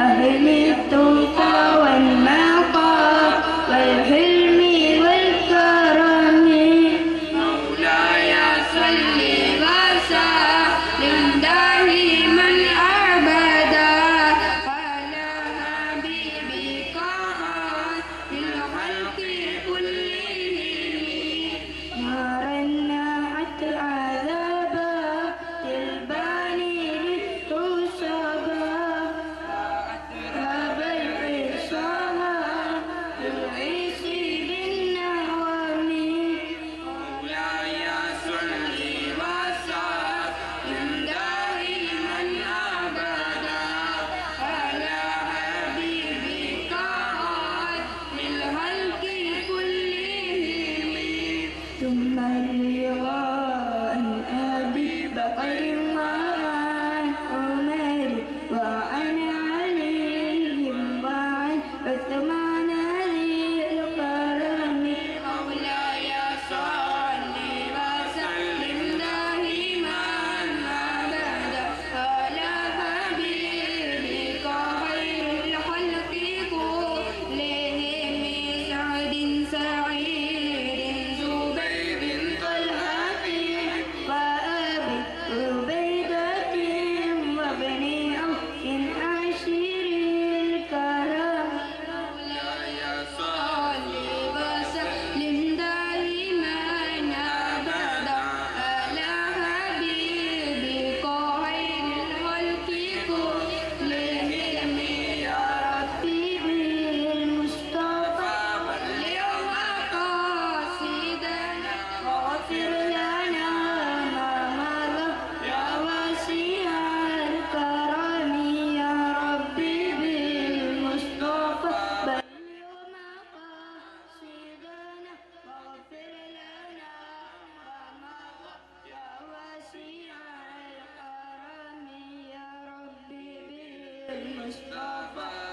Amen. Mustafa.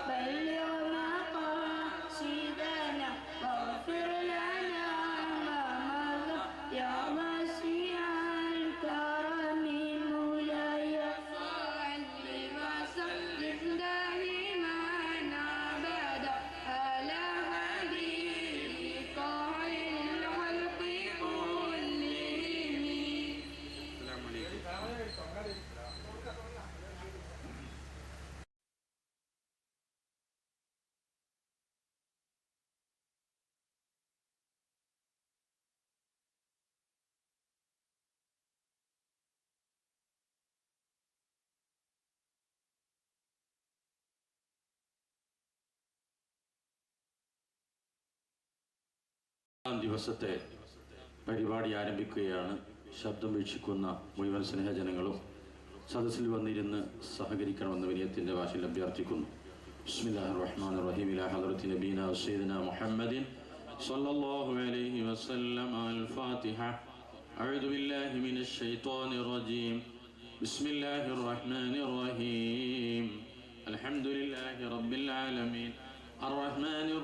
ദിവസത്തെ പരിപാടി ആരംഭിക്കുകയാണ്. ശബ്ദം വീക്ഷിക്കുന്ന മുഴുവൻ സ്നേഹജനങ്ങളും സദസ്സിൽ വന്നിരുന്ന് സഹകരിക്കണമെന്ന് വിനയത്തിന്റെ ഭാഷയിൽ അഭ്യർത്ഥിക്കുന്നു. ബിസ്മില്ലാഹിർ റഹ്മാനിർ റഹീം അൽഹംദുലില്ലാഹി റബ്ബിൽ ആലമീൻ. അർ റഹ്മാനിർ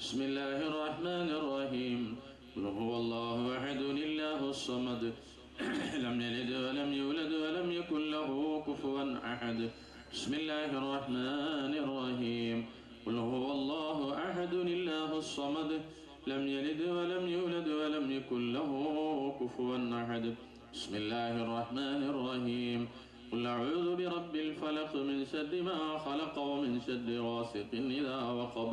بسم الله الرحمن الرحيم قل هو الله أحد الله الصمد لم يلد ولم يولد ولم يكن له كفوا أحد بسم الله الرحمن الرحيم قل هو الله أحد الله الصمد لم يلد ولم يولد ولم يكن له كفوا أحد بسم الله الرحمن الرحيم قل أعوذ برب الفلق من شر ما خلق ومن شر غاسق إذا وقب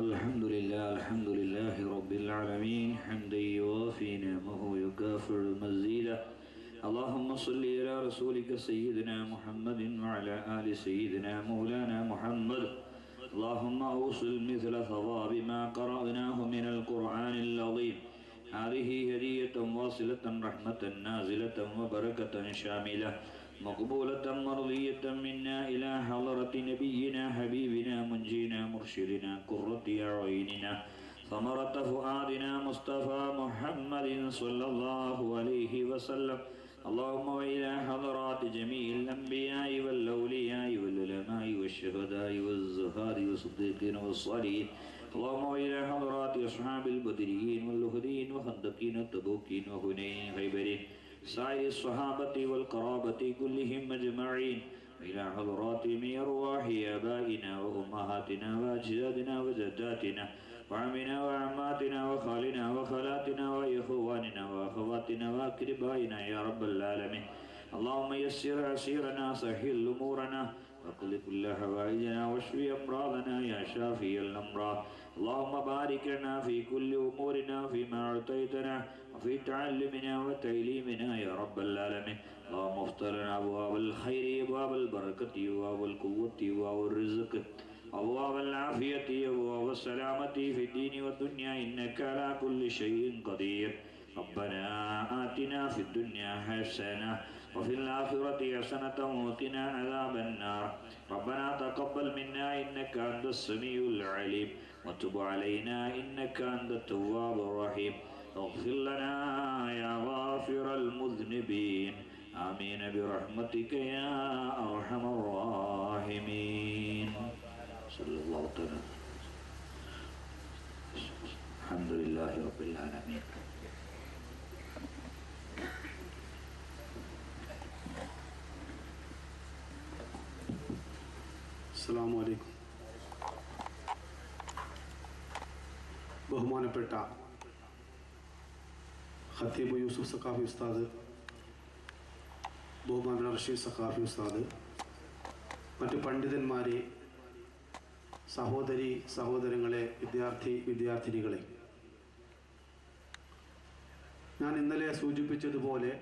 الحمد لله الحمد لله رب العالمين. حمدا يوافي نعمه يكافئ مزيدا اللهم صل على رسولك سيدنا محمد وعلى آل سيدنا مولانا محمد. اللهم أوصل مثل ثواب ما قرأناه من القرآن العظيم. هذه هدية واصلة رحمة نازلة وبركة شاملة. مقبولة مرضية منا إلى حضرة نبينا حبيبنا منجينا مرشدنا قرة أعيننا ثمرة فؤادنا مصطفى محمد صلى الله عليه وسلم. اللهم وإلى حضرات جميع الأنبياء والأولياء والعلماء والشهداء والزهاد والصديقين والصالحين. اللهم وإلى حضرات أصحاب البدريين واللهدين وخندقين التبوكين وهنين خيبرين سائر الصحابة والقرابة كلهم أجمعين إلى حضرات من أرواح آبائنا وأمهاتنا وأجدادنا وجداتنا وعمنا وعماتنا وخالنا وخالاتنا وإخواننا وأخواتنا وأقربائنا يا رب العالمين. اللهم يسر عسيرنا سهل أمورنا وقل كل حوائجنا واشفي أمراضنا يا شافي الأمراض. اللهم بارك لنا في كل أمورنا فيما أعطيتنا وفي تعلمنا وتعليمنا يا رب العالمين. اللهم افتح لنا أبواب الخير أبواب البركة أبواب القوة أبواب الرزق أبواب العافية أبواب السلامة في الدين والدنيا. إنك على كل شيء قدير. ربنا آتنا في الدنيا حسنة وفي الآخرة حسنة وقنا عذاب النار. ربنا تقبل منا إنك أنت السميع العليم. وتب علينا إنك أنت التواب الرحيم. اغفر لنا يا غافر المذنبين آمين برحمتك يا أرحم الراحمين صلى الله تعالى الحمد لله رب العالمين അസ്സാം വലൈക്കും ബഹുമാനപ്പെട്ട ഖത്തീബ് യൂസുഫ് സഖാഫി ഉസ്താദ് ബഹുമാന റഷീദ് സഖാഫി ഉസ്താദ് മറ്റു പണ്ഡിതന്മാരെ സഹോദരി സഹോദരങ്ങളെ വിദ്യാർത്ഥി വിദ്യാർത്ഥിനികളെ. ഞാൻ ഇന്നലെ സൂചിപ്പിച്ചതുപോലെ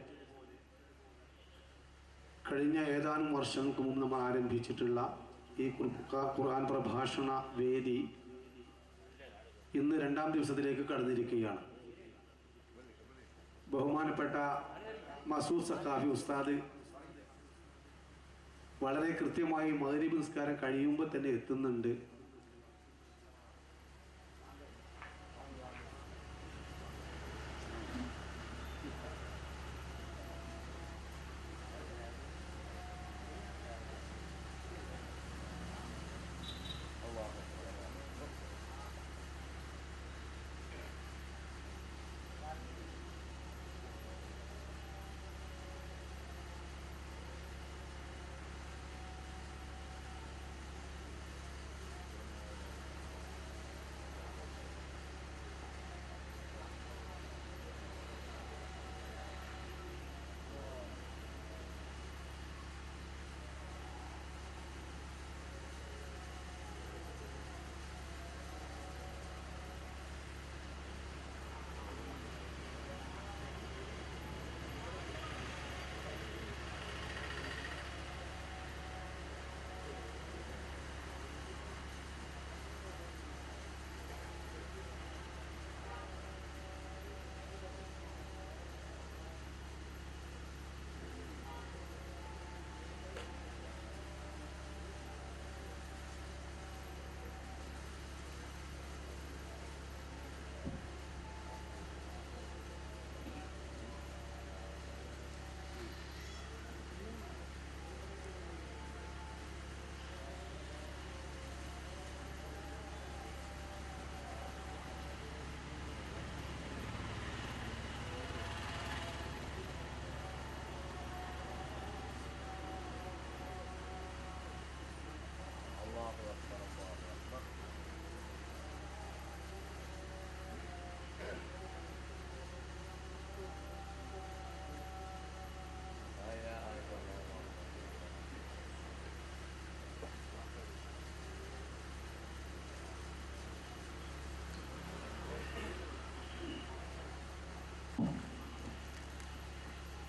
കഴിഞ്ഞ ഏതാനും വർഷങ്ങൾക്ക് മുമ്പ് നമ്മൾ ആരംഭിച്ചിട്ടുള്ള ഈ ഖുർ- ഖുർആൻ പ്രഭാഷണ വേദി ഇന്ന് രണ്ടാം ദിവസത്തിലേക്ക് കടന്നിരിക്കുകയാണ്. ബഹുമാനപ്പെട്ട മസൂദ് സഖാഫി ഉസ്താദ് വളരെ കൃത്യമായി മകരീബ് നിസ്കാരം കഴിയുമ്പോൾ തന്നെ എത്തുന്നുണ്ട്.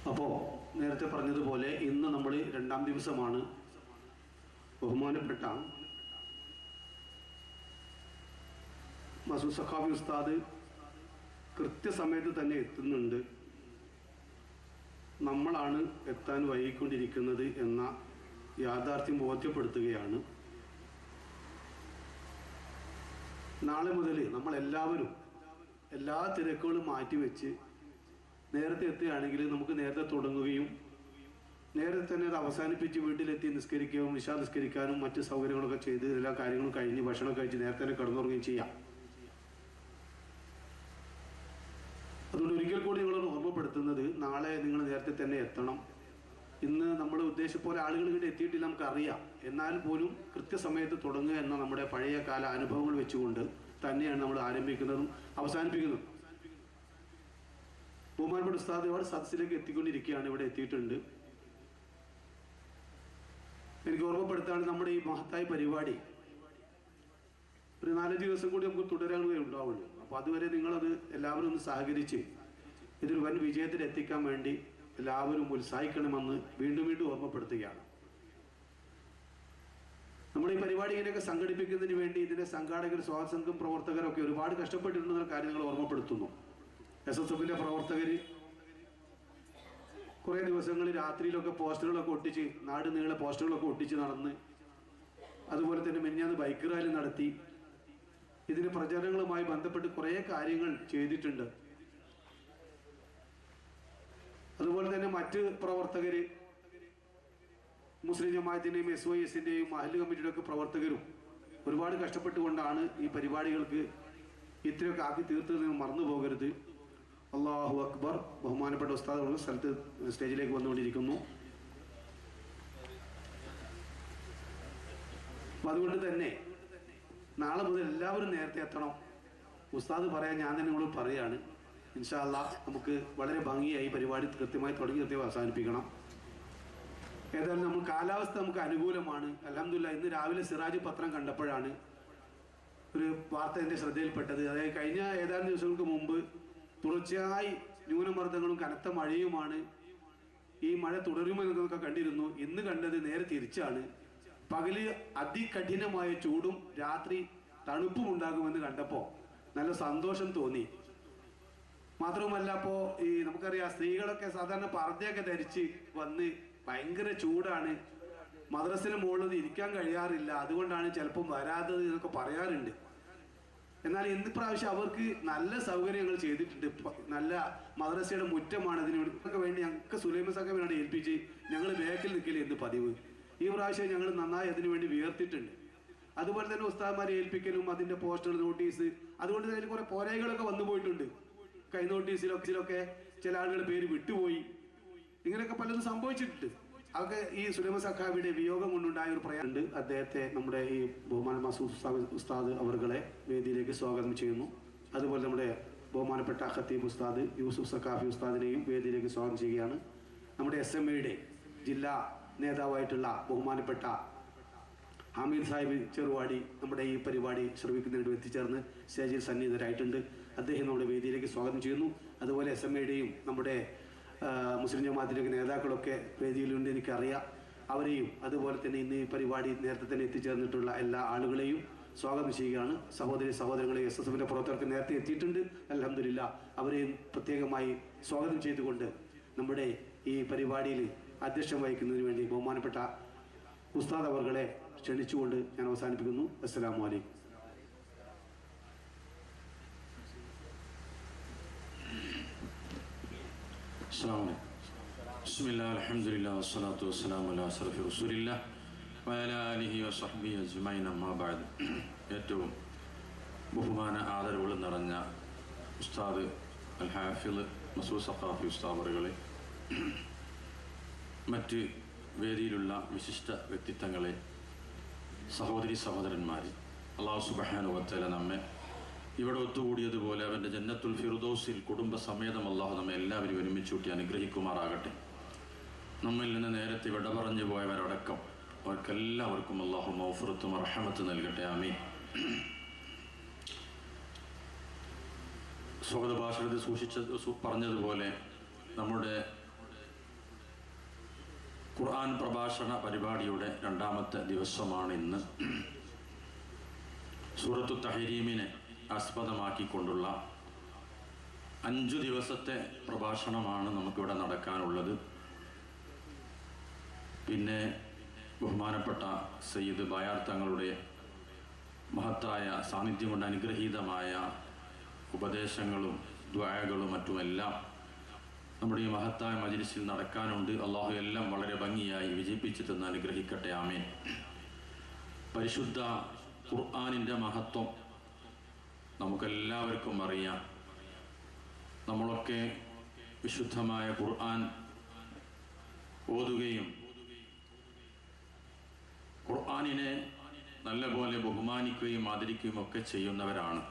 അപ്പോൾ നേരത്തെ പറഞ്ഞതുപോലെ ഇന്ന് നമ്മൾ രണ്ടാം ദിവസമാണ് ബഹുമാനപ്പെട്ട മസൂദ് സഖാബി ഉസ്താദ് കൃത്യസമയത്ത് തന്നെ എത്തുന്നുണ്ട്. നമ്മളാണ് എത്താൻ വൈകിക്കൊണ്ടിരിക്കുന്നത് എന്ന യാഥാർത്ഥ്യം ബോധ്യപ്പെടുത്തുകയാണ്. നാളെ മുതൽ നമ്മളെല്ലാവരും എല്ലാ തിരക്കുകളും മാറ്റിവെച്ച് നേരത്തെ എത്തുകയാണെങ്കിൽ നമുക്ക് നേരത്തെ തുടങ്ങുകയും നേരത്തെ തന്നെ അത് അവസാനിപ്പിച്ച് വീട്ടിലെത്തി നിസ്കരിക്കുകയും നിശാ നിസ്കരിക്കാനും മറ്റ് സൗകര്യങ്ങളൊക്കെ ചെയ്ത് എല്ലാ കാര്യങ്ങളും കഴിഞ്ഞ് ഭക്ഷണം കഴിച്ച് നേരത്തെ തന്നെ കിടന്നുറങ്ങുകയും ചെയ്യാം. അതുകൊണ്ട് ഒരിക്കൽ കൂടി നിങ്ങളോട് ഓർമ്മപ്പെടുത്തുന്നത് നാളെ നിങ്ങൾ നേരത്തെ തന്നെ എത്തണം. ഇന്ന് നമ്മൾ ഉദ്ദേശിച്ച പോലെ ആളുകൾ ഇവിടെ എത്തിയിട്ടില്ല നമുക്കറിയാം. എന്നാൽ പോലും കൃത്യസമയത്ത് തുടങ്ങുക എന്ന നമ്മുടെ പഴയ കാല അനുഭവങ്ങൾ വെച്ചുകൊണ്ട് തന്നെയാണ് നമ്മൾ ആരംഭിക്കുന്നതും അവസാനിപ്പിക്കുന്നതും. ബഹുമാനപ്പെട്ട ഉസ്താദ് ഇവിടെ സദസ്സിലേക്ക് എത്തിക്കൊണ്ടിരിക്കുകയാണ് ഇവിടെ എത്തിയിട്ടുണ്ട്. എനിക്ക് ഓർമ്മപ്പെടുത്താണ് നമ്മുടെ ഈ മഹത്തായ പരിപാടി. ഒരു നാലഞ്ച് ദിവസം കൂടി നമുക്ക് തുടരാനേ ഉണ്ടാവുള്ളൂ. അപ്പോൾ അതുവരെ നിങ്ങളത് എല്ലാവരും ഒന്ന് സഹകരിച്ച് ഇതൊരു വൻ വിജയത്തിൽ എത്തിക്കാൻ വേണ്ടി എല്ലാവരും ഉത്സാഹിക്കണമെന്ന് വീണ്ടും വീണ്ടും ഓർമ്മപ്പെടുത്തുകയാണ്. നമ്മൾ ഈ പരിപാടി ഇങ്ങനെയൊക്കെ സംഘടിപ്പിക്കുന്നതിന് വേണ്ടി ഇതിന്റെ സംഘാടകർ സ്വാതന്ത്ര്യം പ്രവർത്തകരൊക്കെ ഒരുപാട് കഷ്ടപ്പെട്ടിട്ടുണ്ടെന്ന കാര്യം നിങ്ങൾ ഓർമ്മപ്പെടുത്തുന്നു. എസ് എസ് എഫിന്റെ പ്രവർത്തകർ കുറേ ദിവസങ്ങളിൽ രാത്രിയിലൊക്കെ പോസ്റ്ററുകളൊക്കെ ഒട്ടിച്ച് നാട് നീളെ പോസ്റ്ററുകളൊക്കെ ഒട്ടിച്ച് നടന്ന് അതുപോലെ തന്നെ മെഞ്ഞാന്ന് ബൈക്ക് റാലി നടത്തി. ഇതിന് പ്രചരണങ്ങളുമായി ബന്ധപ്പെട്ട് കുറേ കാര്യങ്ങൾ ചെയ്തിട്ടുണ്ട്. അതുപോലെ തന്നെ മറ്റ് പ്രവർത്തകര് മുസ്ലിം ജമാഅത്തിന്റെയും എസ് വൈ എസിന്റെയും മഹൽ കമ്മിറ്റിയുടെ ഒക്കെ പ്രവർത്തകരും ഒരുപാട് കഷ്ടപ്പെട്ടുകൊണ്ടാണ് ഈ പരിപാടികൾക്ക് ഇത്രയൊക്കെ ആക്കി തീർത്തത് നിങ്ങൾ മറന്നു പോകരുത് അള്ളാഹു അക്ബർ ബഹുമാനപ്പെട്ട ഉസ്താദ് സ്ഥലത്ത് സ്റ്റേജിലേക്ക് വന്നുകൊണ്ടിരിക്കുന്നു. അതുകൊണ്ട് തന്നെ നാളെ മുതൽ എല്ലാവരും നേരത്തെ എത്തണം. ഉസ്താദ് പറയാൻ ഞാൻ തന്നെ നിങ്ങളോട് പറയാണ്. ഇൻഷാല്ല നമുക്ക് വളരെ ഭംഗിയായി പരിപാടി കൃത്യമായി തുടങ്ങി കൃത്യമായി അവസാനിപ്പിക്കണം. ഏതായാലും നമ്മൾ കാലാവസ്ഥ നമുക്ക് അനുകൂലമാണ്. അലഹമില്ല ഇന്ന് രാവിലെ സിറാജ് പത്രം കണ്ടപ്പോഴാണ് ഒരു വാർത്ത എന്റെ ശ്രദ്ധയിൽപ്പെട്ടത്. അതായത് കഴിഞ്ഞ ഏതാനും ദിവസങ്ങൾക്ക് മുമ്പ് തുടർച്ചയായി ന്യൂനമർദ്ദങ്ങളും കനത്ത മഴയുമാണ്. ഈ മഴ തുടരുമെന്നൊക്കെ കണ്ടിരുന്നു. ഇന്ന് കണ്ടത് നേരെ തിരിച്ചാണ്. പകൽ അതികഠിനമായ ചൂടും രാത്രി തണുപ്പും ഉണ്ടാകുമെന്ന് കണ്ടപ്പോൾ നല്ല സന്തോഷം തോന്നി. മാത്രവുമല്ല അപ്പോ ഈ നമുക്കറിയാം സ്ത്രീകളൊക്കെ സാധാരണ പർദ്ദയൊക്കെ ധരിച്ച് വന്ന് ഭയങ്കര ചൂടാണ്. മദ്രസിന് മുകളിൽ ഇരിക്കാൻ കഴിയാറില്ല. അതുകൊണ്ടാണ് ചിലപ്പം വരാത്തത് എന്നൊക്കെ പറയാറുണ്ട്. എന്നാൽ എന്ത് പ്രാവശ്യം അവർക്ക് നല്ല സൗകര്യങ്ങൾ ചെയ്തിട്ടുണ്ട്. നല്ല മദ്രസയുടെ മുറ്റമാണ് ഇതിന് ഒക്കെ വേണ്ടി ഞങ്ങൾക്ക് സുലൈമ സഖാവിനോട് ഏൽപ്പിച്ച് ഞങ്ങൾ ബാക്കിൽ നിൽക്കില്ല എന്ന് പതിവ്. ഈ പ്രാവശ്യം ഞങ്ങൾ നന്നായി അതിനു വേണ്ടി വിയർത്തിട്ടുണ്ട്. അതുപോലെ തന്നെ ഉസ്താദ്മാരെ ഏൽപ്പിക്കലും അതിന്റെ പോസ്റ്റർ നോട്ടീസ് അതുകൊണ്ട് തന്നെ കുറെ പോരായ്കളൊക്കെ വന്നു പോയിട്ടുണ്ട്. കൈ നോട്ടീസിലൊക്കെ ചില ആളുകളുടെ പേര് വിട്ടുപോയി. ഇങ്ങനെയൊക്കെ പലതും സംഭവിച്ചിട്ടുണ്ട്. അതൊക്കെ ഈ സുലൈമ സഖാബിയുടെ വിയോഗം കൊണ്ടുണ്ടായ ഒരു പ്രയാണുണ്ട് അദ്ദേഹത്തെ നമ്മുടെ ഈ ബഹുമാന മസൂദ് ഉസ്താദ് അവർകളെ വേദിയിലേക്ക് സ്വാഗതം ചെയ്യുന്നു. അതുപോലെ നമ്മുടെ ബഹുമാനപ്പെട്ട ഖത്തീബ് ഉസ്താദ് യൂസുഫ് സഖാഫി ഉസ്താദിനെയും വേദിയിലേക്ക് സ്വാഗതം ചെയ്യുകയാണ്. നമ്മുടെ എസ് എം എയുടെ ജില്ലാ നേതാവായിട്ടുള്ള ബഹുമാനപ്പെട്ട ഹമീദ് സാഹിബ് ചെറുവാടി നമ്മുടെ ഈ പരിപാടി ശ്രമിക്കുന്നതിന് എത്തിച്ചേർന്ന് സ്റ്റേജിൽ സന്നിഹിതരായിട്ടുണ്ട്. അദ്ദേഹം നമ്മുടെ വേദിയിലേക്ക് സ്വാഗതം ചെയ്യുന്നു. അതുപോലെ എസ് എം എയുടെയും നമ്മുടെ മുസ്ലിം ജമാഅത്തിന്റെ നേതാക്കളൊക്കെ വേദിയിലുണ്ട് എനിക്കറിയാം. അവരെയും അതുപോലെ തന്നെ ഇന്ന് ഈ പരിപാടി നേരത്തെ തന്നെ എത്തിച്ചേർന്നിട്ടുള്ള എല്ലാ ആളുകളെയും സ്വാഗതം ചെയ്യുകയാണ്. സഹോദരി സഹോദരങ്ങളെ എസ് എസ് എഫിന്റെ പ്രവർത്തകർക്ക് നേരത്തെ എത്തിയിട്ടുണ്ട്. അലഹമില്ല അവരെയും പ്രത്യേകമായി സ്വാഗതം ചെയ്തുകൊണ്ട് നമ്മുടെ ഈ പരിപാടിയിൽ അധ്യക്ഷം വഹിക്കുന്നതിന് വേണ്ടി ബഹുമാനപ്പെട്ട ഉസ്താദ് അവർകളെ ക്ഷണിച്ചുകൊണ്ട് ഞാൻ അവസാനിപ്പിക്കുന്നു. അസ്സലാമു അലൈക്കും. അസ്സാം വലൈക്കും ബിസ്മില്ലാ അലഹമുല്ലാ വസ്സലാത്തു വസ്സലാം അല്ല അസ്രഫി റസൂലില്ല വയലാലിഹി വസഹബി അജ്മൈൻ അമ്മാബാദ് ഏറ്റവും ബഹുമാന ആദരവുകൾ നിറഞ്ഞ ഉസ്താദ് അൽ ഹാഫിദ് മസൂദ് സഖാഫി ഉസ്താബറുകളെ മറ്റ് വേദിയിലുള്ള വിശിഷ്ട വ്യക്തിത്വങ്ങളെ സഹോദരി സഹോദരന്മാർ അള്ളാഹു സുബഹാനുവത്തല നമ്മെ ഇവിടെ ഒത്തുകൂടിയതുപോലെ അവന്റെ ജന്നത്തുൽ ഫിറുദോസിൽ കുടുംബസമേതം അള്ളാഹു നമ്മെ എല്ലാവരും ഒരുമിച്ച് കൂട്ടി അനുഗ്രഹിക്കുമാറാകട്ടെ. നമ്മിൽ നിന്ന് നേരത്തെ വിട പറഞ്ഞു പോയവരടക്കം അവർക്കെല്ലാവർക്കും അള്ളാഹു മൗഫുറത്തും അർഹമത്ത് നൽകട്ടെ. ആമീൻ. സ്വാഗത ഭാഷണത്തിൽ സൂക്ഷിച്ച പറഞ്ഞതുപോലെ നമ്മുടെ ഖുർആൻ പ്രഭാഷണ പരിപാടിയുടെ രണ്ടാമത്തെ ദിവസമാണ് ഇന്ന്. സൂറത്തു തഹരീമിനെ ആസ്പദമാക്കിക്കൊണ്ടുള്ള അഞ്ചു ദിവസത്തെ പ്രഭാഷണമാണ് നമുക്കിവിടെ നടക്കാനുള്ളത്. പിന്നെ ബഹുമാനപ്പെട്ട സയ്യിദ് ബയാർ തങ്ങളുടെ മഹത്തായ സാന്നിധ്യം കൊണ്ട് അനുഗ്രഹീതമായ ഉപദേശങ്ങളും ദ്വായകളും മറ്റുമെല്ലാം നമ്മുടെ ഈ മഹത്തായ മജിലിസിൽ നടക്കാനുണ്ട്. അള്ളാഹു എല്ലാം വളരെ ഭംഗിയായി വിജയിപ്പിച്ചു തന്ന് അനുഗ്രഹിക്കട്ടെ. ആമേൻ. പരിശുദ്ധ ഖുർആാനിന്റെ മഹത്വം നമുക്കെല്ലാവർക്കും അറിയാം. നമ്മളൊക്കെ വിശുദ്ധമായ ഖുർആൻ ഓതുകയും ഖുർആാനിനെ നല്ലപോലെ ബഹുമാനിക്കുകയും ആദരിക്കുകയും ഒക്കെ ചെയ്യുന്നവരാണ്.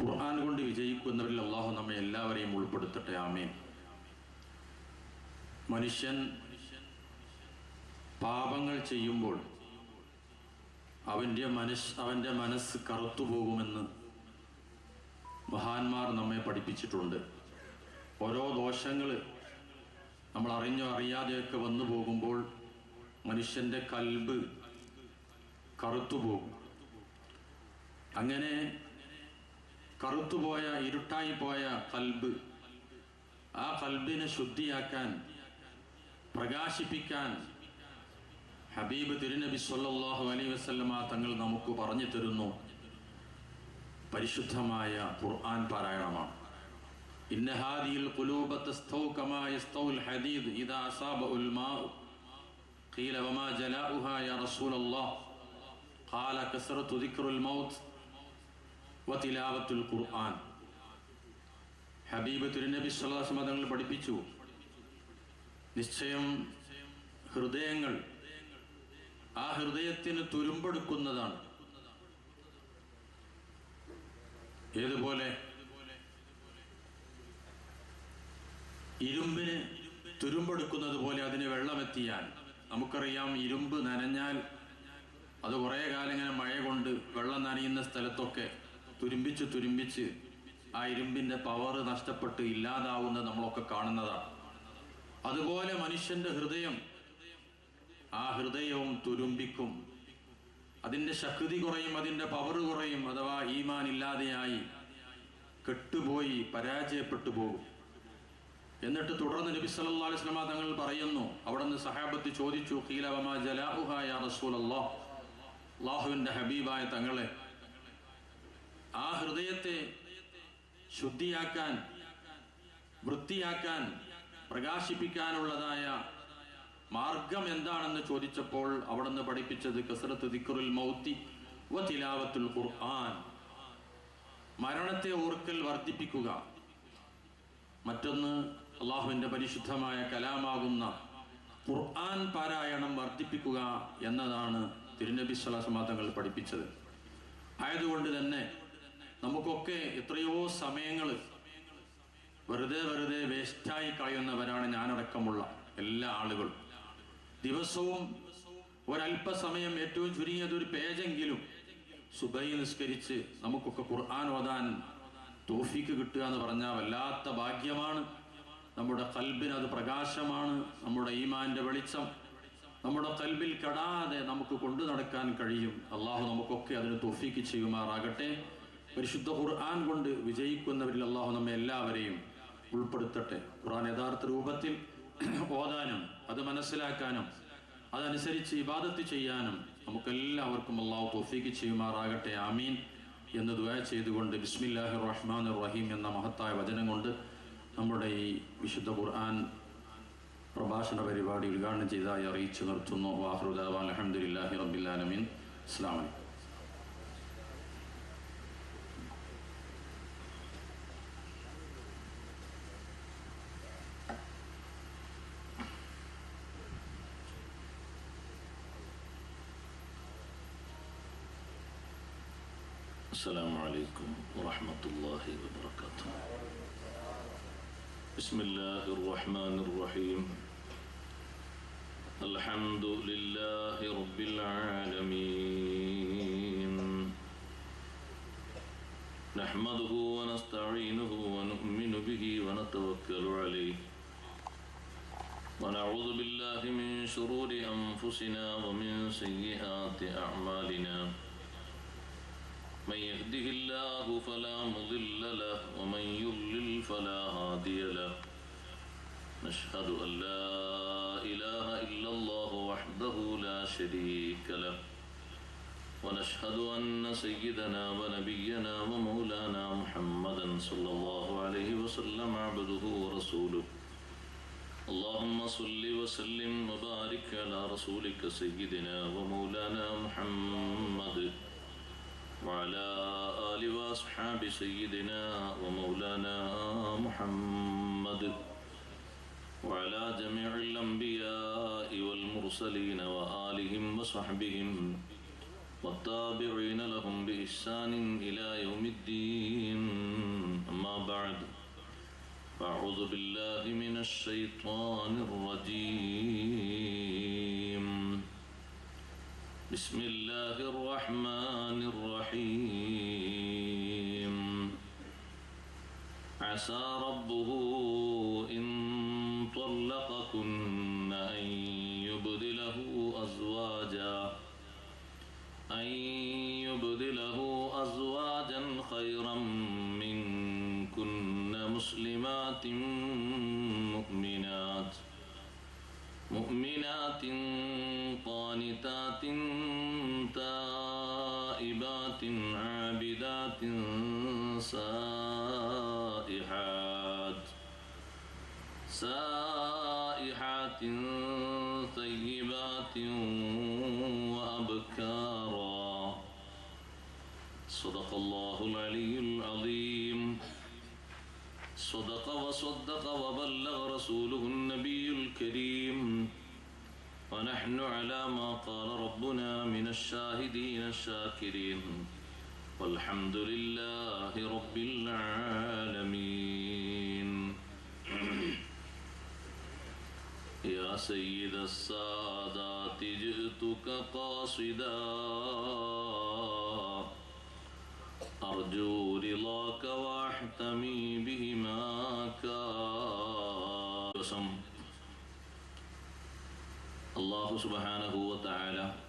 ഖുർആൻ കൊണ്ട് വിജയിക്കുന്നവരിൽ അള്ളാഹു നമ്മെ എല്ലാവരെയും ഉൾപ്പെടുത്തട്ടെ. ആമേൻ. മനുഷ്യൻ പാപങ്ങൾ ചെയ്യുമ്പോൾ അവന്റെ മനസ് അവന്റെ മനസ്സ് കറുത്തു പോകുമെന്ന് മഹാന്മാർ നമ്മെ പഠിപ്പിച്ചിട്ടുണ്ട്. ഓരോ ദോഷങ്ങൾ നമ്മൾ അറിഞ്ഞോ അറിയാതെയൊക്കെ വന്നു പോകുമ്പോൾ മനുഷ്യന്റെ കൽബ് കറുത്തുപോകും അങ്ങനെ കറുത്തുപോയ ഇരുട്ടായി പോയ കൽബ് ആ കൽബിനെ ശുദ്ധിയാക്കാൻ പ്രകാശിപ്പിക്കാൻ ഹബീബ് തിരുനബി സല്ലാഹു അലൈഹി വസല്ലമ തങ്ങൾ നമുക്ക് പറഞ്ഞു തരുന്നു. പരിശുദ്ധമായ ഖുർആൻ പാരായണമാണ്. ഇന്നഹാദിയിൽ അസാബഉൽ മാഉ ഖീല വമാ ജലാഉഹാ റസൂലല്ലാഹ് ഖാല കസറത്തു ദിക്റുൽ മൗത്ത് വതിലാവത്തുൽ ഖുർആൻ. ഹബീബ് തിരുനബി സല്ലല്ലാഹു അലൈഹി തങ്ങൾ പഠിപ്പിച്ചു. നിശ്ചയം ഹൃദയങ്ങൾ ആ ഹൃദയത്തിന് തുരുമ്പെടുക്കുന്നതാണ്. ഏതുപോലെ? ഇരുമ്പിന് തുരുമ്പെടുക്കുന്നത് പോലെ അതിന് വെള്ളമെത്തിയാൽ നമുക്കറിയാം ഇരുമ്പ് നനഞ്ഞാൽ അത് കുറേ കാലം ഇങ്ങനെ മഴ കൊണ്ട് വെള്ളം നനയുന്ന സ്ഥലത്തൊക്കെ തുരുമ്പിച്ച് തുരുമ്പിച്ച് ആ ഇരുമ്പിന്റെ പവർ നഷ്ടപ്പെട്ട് ഇല്ലാതാവുന്നത് നമ്മളൊക്കെ കാണുന്നതാണ്. അതുപോലെ മനുഷ്യന്റെ ഹൃദയം ആ ഹൃദയവും തുരുമ്പിക്കും. അതിന്റെ ശക്തി കുറയും അതിന്റെ പവർ കുറയും അഥവാ ഈമാൻ ഇല്ലാതെയായി കെട്ടുപോയി പരാജയപ്പെട്ടു പോകും. എന്നിട്ട് തുടർന്ന് നബി അലൈഹി വസല്ലം തങ്ങൾ പറയുന്നു അവിടുന്ന് സഹാബത്ത് ചോദിച്ചു ഖീലവമാ ഹബീബായ തങ്ങളെ ആ ഹൃദയത്തെ ശുദ്ധിയാക്കാൻ വൃത്തിയാക്കാൻ പ്രകാശിപ്പിക്കാനുള്ളതായ മാർഗം എന്താണെന്ന് ചോദിച്ചപ്പോൾ അവിടുന്ന് പഠിപ്പിച്ചത് കസറത്ത് ദിക്റുൽ മൗത്തി വ തിലാവത്തുൽ ഖുർആൻ. മരണത്തെ ഓർക്കൽ വർദ്ധിപ്പിക്കുക. മറ്റൊന്ന് അള്ളാഹുവിന്റെ പരിശുദ്ധമായ കലാമാകുന്ന ഖുർആൻ പാരായണം വർദ്ധിപ്പിക്കുക എന്നതാണ് തിരുനബി സ്വലാസമാതങ്ങൾ പഠിപ്പിച്ചത്. ആയതുകൊണ്ട് തന്നെ നമുക്കൊക്കെ എത്രയോ സമയങ്ങൾ വെറുതെ വെറുതെ വേസ്റ്റായി കളയുന്നവരാണ് ഞാനടക്കമുള്ള എല്ലാ ആളുകളും. ദിവസവും ഒരല്പസമയം ഏറ്റവും ചുരുങ്ങിയത് ഒരു പേജെങ്കിലും സുബൈ നിസ്കരിച്ച് നമുക്കൊക്കെ ഖുർആൻ ഓതാൻ തോഫിക്ക് കിട്ടുക എന്ന് പറഞ്ഞാൽ വല്ലാത്ത ഭാഗ്യമാണ്. നമ്മുടെ കൽബിന് അത് പ്രകാശമാണ്. നമ്മുടെ ഈമാന്റെ വെളിച്ചം നമ്മുടെ കൽബിൽ കടാതെ നമുക്ക് കൊണ്ടു നടക്കാൻ കഴിയും. അള്ളാഹു നമുക്കൊക്കെ അതിന് തോഫിക്ക് ചെയ്യുമാറാകട്ടെ. പരിശുദ്ധ ഖുർആൻ കൊണ്ട് വിജയിക്കുന്നവരിൽ അള്ളാഹു നമ്മെ എല്ലാവരെയും ഉൾപ്പെടുത്തട്ടെ. ഖുർആൻ യഥാർത്ഥ രൂപത്തിൽ ഓതാനും അത് മനസ്സിലാക്കാനും അതനുസരിച്ച് ഇബാദത്ത് ചെയ്യാനും നമുക്കെല്ലാവർക്കും അള്ളാഹു തോഫീക്ക് ചെയ്യുമാറാകട്ടെ ആമീൻ. എന്ന് ദുആ ചെയ്തുകൊണ്ട് ബിസ്മില്ലാഹി റഹ്മാൻ റഹീം എന്ന മഹത്തായ വചനം കൊണ്ട് നമ്മുടെ ഈ വിശുദ്ധ ഖുർആൻ പ്രഭാഷണ പരിപാടി ഉദ്ഘാടനം ചെയ്തതായി അറിയിച്ചു നിർത്തുന്നു. വാഹൃദാബ് അലഹമുല്ലാഹി റബിലാലമീൻ അസ്സാം السلام عليكم ورحمة الله وبركاته. بسم الله الرحمن الرحيم. الحمد لله رب العالمين. نحمده ونستعينه ونؤمن به ونتوكل عليه. ونعوذ بالله من شرور أنفسنا ومن سيئات أعمالنا. من يهده الله فلا مضل له ومن يضلل فلا هادي له. نشهد أن لا إله إلا الله وحده لا شريك له. ونشهد أن سيدنا ونبينا ومولانا محمدا صلى الله عليه وسلم عبده ورسوله. اللهم صل وسلم وبارك على رسولك سيدنا ومولانا محمد. وعلى آل وأصحاب سيدنا ومولانا محمد وعلى جميع الأنبياء والمرسلين وآلهم وصحبهم والتابعين لهم بإحسان إلى يوم الدين. أما بعد فأعوذ بالله من الشيطان الرجيم. بسم الله الرحمن الرحيم. عسى ربه إن طلقكن أن يبدله أزواجا أن يبدله أزواجا خيرا منكن مسلمات مؤمنات قانتات تائبات عابدات سائحات. سائحات صدق وصدق وبلغ رسوله النبي الكريم. ونحن على ما قال ربنا من الشاهدين الشاكرين. والحمد لله رب العالمين. يا سيد السادات جئتك قاصدا. أرجو رضاك وأحتمي بهما كاسم. الله سبحانه وتعالى